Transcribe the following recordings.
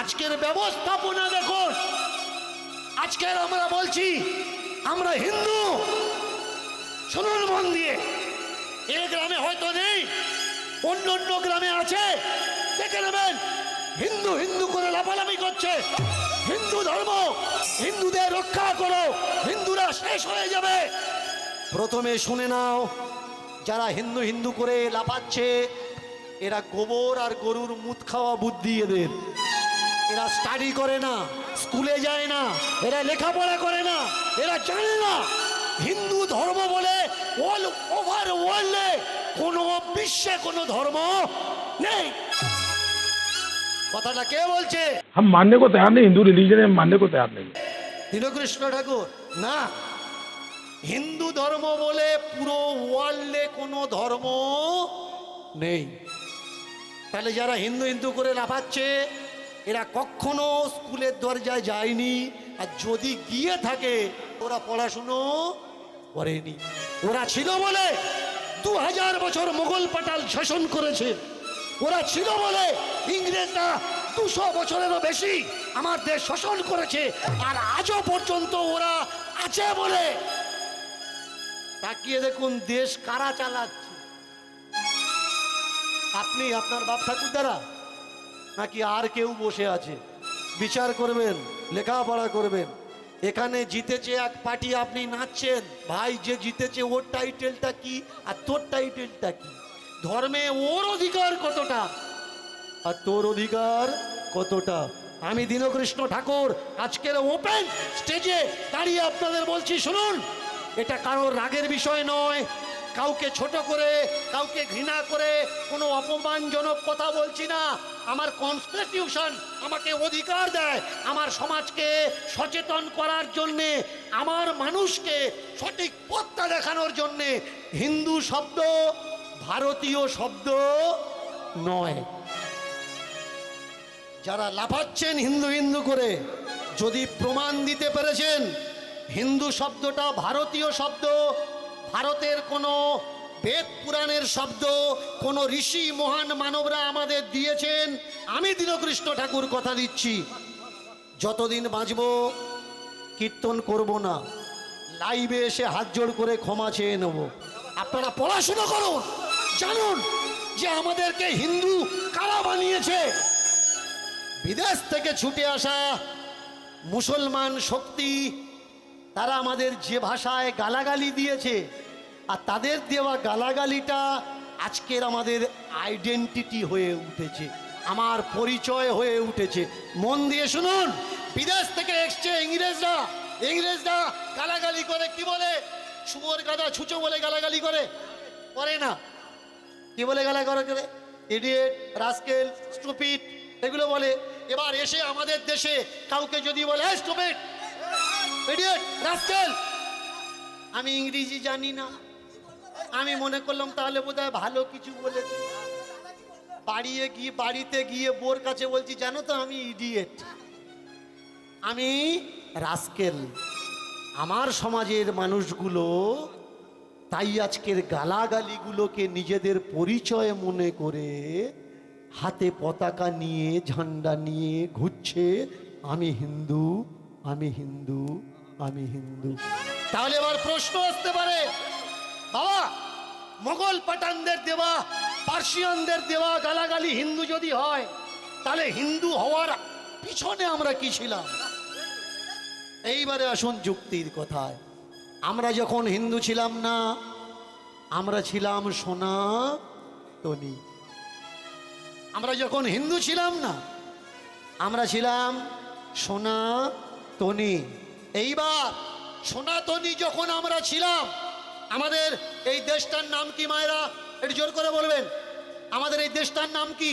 আজকের ব্যবস্থাপনা দেখুন। আজকের আমরা বলছি, আমরা হিন্দু। শুনুন মন দিয়ে। এ গ্রামে হয়তো নেই, অন্য অন্য গ্রামে আছে। দেখে নেবেন, হিন্দু হিন্দু করে লাফালাফি করছে। হিন্দু ধর্ম, হিন্দুদের রক্ষা করো, হিন্দুরা শেষ হয়ে যাবে। প্রথমে শুনে নাও, যারা হিন্দু হিন্দু করে লাফাচ্ছে, এরা গোবর আর গরুর মুদ খাওয়া বুদ্ধি এদের। এরা স্টাডি করে না স্কুলে যায় না এরা লেখাপড়া করে না এরা জানে না হিন্দু ধর্ম বলে অল ওভার ওয়ার্ল্ডে কোনো বিশ্বে কোনো ধর্ম নেই কথাটা কে বলছে हम मानने को तैयार नहीं हिंदू रिलीजन है हम मानने को तैयार नहीं है দীনকৃষ্ণ ঠাকুর না হিন্দু ধর্ম বলে পুরো ওয়ার্ল্ডে কোনো ধর্ম নেই তাহলে যারা হিন্দু হিন্দু করে লাফাচ্ছে এরা কখনো স্কুলের দরজায় যায়নি, আর যদি গিয়ে থাকে, ওরা পড়াশুনো করেনি। ওরা ছিল বলে দু হাজার বছর মোগল পাটাল শাসন করেছে। ওরা ছিল বলে ইংরেজরা দুশো বছরেরও বেশি আমার দেশ শাসন করেছে, আর আজও পর্যন্ত ওরা আছে বলে। তাকিয়ে দেখুন, দেশ কারা চালাচ্ছে। আপনি আপনার বাপ ঠাকুর দ্বারা নাকি আর কেউ বসে আছে? বিচার করবেন, লেখাপড়া করবেন। এখানে জিতেছে এক পার্টি, আপনি নাচছেন। ভাই, যে জিতেছে, ওর টাইটেলটা কি আর তোর টাইটেলটা কি? ধর্মে ওর অধিকার কতটা? আর তোর অধিকার কতটা? আমি দীনকৃষ্ণ ঠাকুর, আজকের ওপেন স্টেজে দাঁড়িয়ে আপনাদের বলছি, শুনুন। এটা কারোর রাগের বিষয় নয়। কাউকে ছোট করে, কাউকে ঘৃণা করে কোনো অপমানজনক কথা বলছি না। আমার কনস্টিটিউশন আমাকে অধিকার দেয়। আমার সমাজকে সচেতন করার জন্যে, আমার মানুষকে সঠিক পথটা দেখানোর জন্যে হিন্দু শব্দ ভারতীয় শব্দ নয়। যারা লাফাচ্ছেন হিন্দু হিন্দু করে, যদি প্রমাণ দিতে পেরেছেন, হিন্দু শব্দটা ভারতীয় শব্দ, ভারতের কোনো বেদ পুরাণের শব্দ কোনো ঋষি মহান মানবরা আমাদের দিয়েছেন। আমি দীনকৃষ্ণ ঠাকুর কথা দিচ্ছি। যতদিন বাঁচব, কীর্তন করব না। লাইভে এসে হাত জোড় করে ক্ষমা চেয়ে নেব। আপনারা পড়াশোনা করুন, জানুন যে আমাদেরকে হিন্দু কারা বানিয়েছে। বিদেশ থেকে ছুটে আসা মুসলমান শক্তি, তারা আমাদের যে ভাষায় গালাগালি দিয়েছে আর তাদের দেওয়া গালাগালিটা আজকের আমাদের আইডেন্টিটি হয়ে উঠেছে, আমার পরিচয় হয়ে উঠেছে। মন দিয়ে শুনুন, বিদেশ থেকে এসছে ইংরেজরা ইংরেজরা গালাগালি করে, কি বলে? শুয়োর গাদা ছুচো বলে গালাগালি করে। করে না। কি বলে গালা করে? ইডিয়েট রাস্কেল স্টুপিড এগুলো বলে। এবার এসে আমাদের দেশে কাউকে যদি বলে স্টুপিড ইডিয়েট রাস্কেল আমি ইংরেজি জানি না। আমি মনে করলাম তাহলে বোধহয় ভালো কিছু বলেছি। বাড়িয়ে গিয়ে, বাড়িতে গিয়ে বোর কাছে বলছি, জানো তো আমি ইডিয়েট আমি রাস্কেল আমার সমাজের মানুষগুলো তাই আজকের গালাগালিগুলোকে নিজেদের পরিচয় মনে করে হাতে পতাকা নিয়ে, ঝান্ডা নিয়ে ঘুরছে, আমি হিন্দু আমি হিন্দু আমি হিন্দু। তাহলে এবার প্রশ্ন আসতে পারে বাবা, মোগল পাঠানদের দেওয়া, পার্সিয়ানদের দেওয়া গালাগালি হিন্দু যদি হয়, তাহলে হিন্দু হওয়ার পিছনে আমরা কি ছিলাম? এইবারে আসুন যুক্তির কথায়। আমরা যখন হিন্দু ছিলাম না, আমরা ছিলাম সোনা তনি। আমরা যখন হিন্দু ছিলাম না, আমরা ছিলাম সোনা তনি। এইবার সনাতনী যখন আমরা ছিলাম আমাদের এই দেশটার নাম কি মায়েরা? একটু জোর করে বলবেন। আমাদের এই দেশটার নাম কি?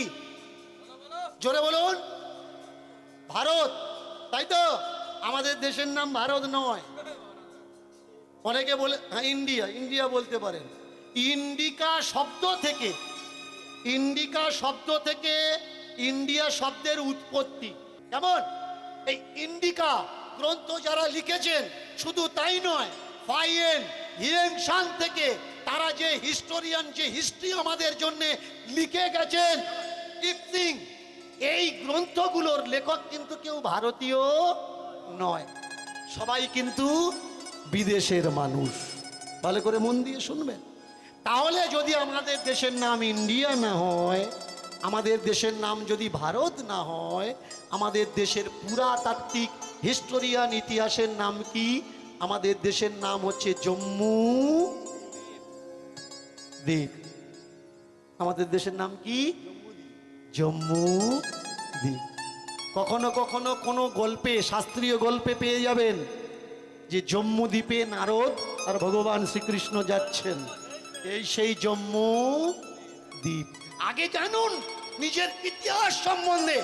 জোরে বলুন। ভারত, তাই তো? আমাদের দেশের নাম ভারত নয়। অনেকে বলে হ্যাঁ ইন্ডিয়া ইন্ডিয়া বলতে পারেন। ইন্ডিকা শব্দ থেকে, ইন্ডিকা শব্দ থেকে ইন্ডিয়া শব্দের উৎপত্তি। কেমন? এই ইন্ডিকা গ্রন্থ যারা লিখেছেন, শুধু তাই নয় ফাইয়েন হিয়েং থেকে তারা যে হিস্টোরিয়ান, যে হিস্ট্রি আমাদের জন্যে লিখে গেছেন ইপসিং এই গ্রন্থগুলোর লেখক কিন্তু কেউ ভারতীয় নয়। সবাই কিন্তু বিদেশের মানুষ। ভালো করে মন দিয়ে শুনবেন। তাহলে যদি আমাদের দেশের নাম ইন্ডিয়া না হয়, আমাদের দেশের নাম যদি ভারত না হয়, আমাদের দেশের পুরাতাত্ত্বিক হিস্টোরিয়ান ইতিহাসের নাম কি? আমাদের দেশের নাম হচ্ছে জম্মু দ্বীপ। আমাদের দেশের নাম কি? জম্মু দ্বীপ। কখনো কখনো কোনো গল্পে, শাস্ত্রীয় গল্পে পেয়ে যাবেন যে জম্মু দ্বীপে নারদ আর ভগবান শ্রীকৃষ্ণ যাচ্ছেন। এই সেই জম্মু দ্বীপ। আগে জানুন, নিজের ইতিহাস সম্বন্ধে।